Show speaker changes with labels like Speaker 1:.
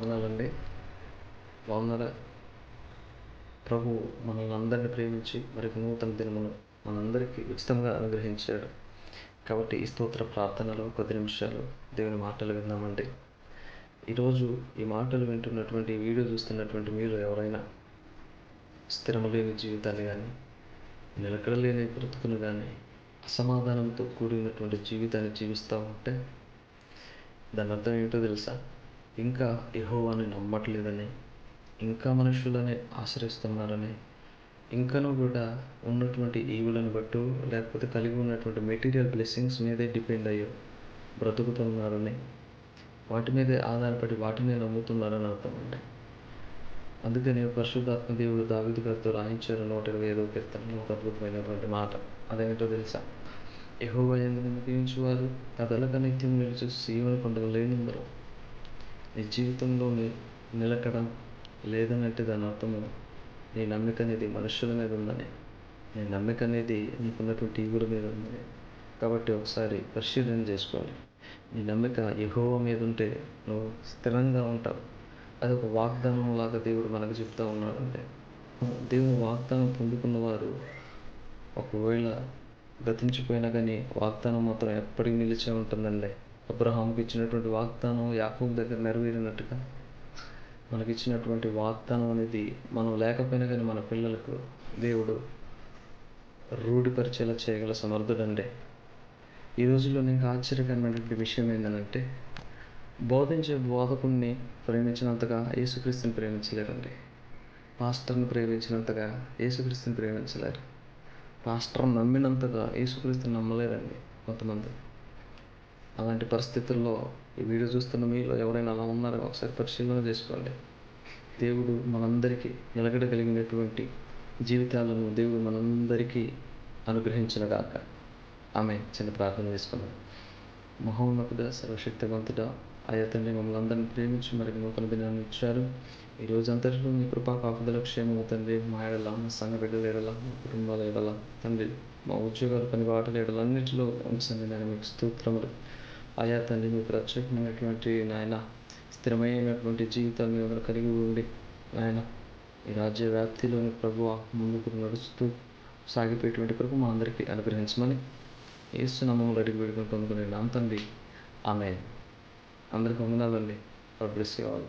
Speaker 1: వందనాలండి బాగున్నారా? ప్రభు మనల్ని అందరిని ప్రేమించి మరి నూతన దినమును మనందరికీ ఉచితంగా అనుగ్రహించాడు. కాబట్టి ఈ స్తోత్ర ప్రార్థనలో కొద్ది నిమిషాలు దేవుని మాటలు విందామండి. ఈరోజు ఈ మాటలు వింటున్నటువంటి వీడియో చూస్తున్నటువంటి మీరు ఎవరైనా స్థిరము లేని జీవితాన్ని కానీ నిలకడలేని బ్రతుకును కానీ అసమాధానంతో కూడినటువంటి జీవితాన్ని జీవిస్తూ ఉంటే దాని అర్థం ఏంటో తెలుసా? ఇంకా యెహోవాని నమ్మట్లేదని ఇంకా మనుషులని ఆశ్రయిస్తున్నారని ఇంకనూ కూడా ఉన్నటువంటి ఈవులను బట్టు లేకపోతే కలిగి ఉన్నటువంటి మెటీరియల్ బ్లెస్సింగ్స్ మీదే డిపెండ్ అయ్యో బ్రతుకుతున్నారని వాటి మీదే ఆధారపడి వాటినే నమ్ముతున్నారని అర్థం అండి. అందుకని పరిశుద్ధాత్మ దేవుడు దావిదు గారితో రాయించారు నూట ఇరవై ఐదో కీర్తనలో ఒక అద్భుతమైనటువంటి మాట. అదేంటో తెలుసా? యహోవ వారు అదలక నిత్యం నిలిచి సీవని కొండలు లేనుందరు. నీ జీవితంలోని నిలకడ లేదనంటే దాని అర్థము నీ నమ్మిక అనేది మనుషుల మీద ఉందని నీ నమ్మిక అనేది నీకున్నటువంటి ఈగుల మీద ఉందని. కాబట్టి ఒకసారి పరిశీలన చేసుకోవాలి. నీ నమ్మిక యహోవ మీద ఉంటే నువ్వు స్థిరంగా ఉంటావు. అది ఒక వాగ్దానం లాగా దేవుడు మనకు చెప్తా ఉన్నాడంటే దేవుడు వాగ్దానం పొందుకున్న వారు ఒకవేళ గతించిపోయినా కానీ వాగ్దానం మాత్రం ఎప్పటికీ నిలిచే ఉంటుందండి. అబ్రహాంకి ఇచ్చినటువంటి వాగ్దానం యాకూబ్ దగ్గర నెరవేరినట్టుగా మనకి ఇచ్చినటువంటి వాగ్దానం అనేది మనం లేకపోయినా కానీ మన పిల్లలకు దేవుడు రూఢిపరిచేలా చేయగల సమర్థుడండి ఈ రోజుల్లో నీకు ఆశ్చర్యకరమైనటువంటి విషయం ఏంటంటే బోధించే బోధకుడిని ప్రేమించినంతగా యేసుక్రీస్తుని ప్రేమించలేరండి. పాస్టర్ని ప్రేమించినంతగా యేసుక్రీస్తుని ప్రేమించలేరు. పాస్టర్ నమ్మినంతగా యేసుక్రీస్తుని నమ్మలేరండి కొంతమంది. అలాంటి పరిస్థితుల్లో ఈ వీడియో చూస్తున్న మీలో ఎవరైనా అలా ఉన్నారో? ఒకసారి పరిశీలన చేసుకోండి. దేవుడు మనందరికీ నిలకడ కలిగినటువంటి జీవితాలను దేవుడు మనందరికీ అనుగ్రహించినగాక ఆమె చిన్న ప్రార్థన చేసుకున్నాం మహోన్నతుడ సర్వశక్తివంతుడ ఆయా తండ్రి మమ్మల్ని అందరినీ ప్రేమించి మరి నూతన దినాన్ని ఇచ్చారు. ఈ రోజు అంతటిలో మీ కృపా కాపుదల క్షేమం తండ్రి మా ఎడల మా సంఘ బిడ్డలు ఎడల మా కుటుంబాల ఎడల తండ్రి మా ఉద్యోగాలు పని బాటలు ఎడల అన్నింటిలో ఉంచండి నేను మీకు స్తోత్రములు. ఆయా తండ్రి మీకు ప్రత్యేకమైనటువంటి నాయన స్థిరమైనటువంటి జీవితం మేము కలిగి ఉండి నాయన ఈ రాజ్య వ్యాప్తిలోని ప్రభు ముందుకు నడుస్తూ సాగిపోయేటువంటి కొరకు మా అందరికీ అనుగ్రహించమని ఏసునామంలో అడిగి వేడుకొని పొందుకునే నామ తండ్రి. ఆమె అందరికి వందనాలండి. Bless you all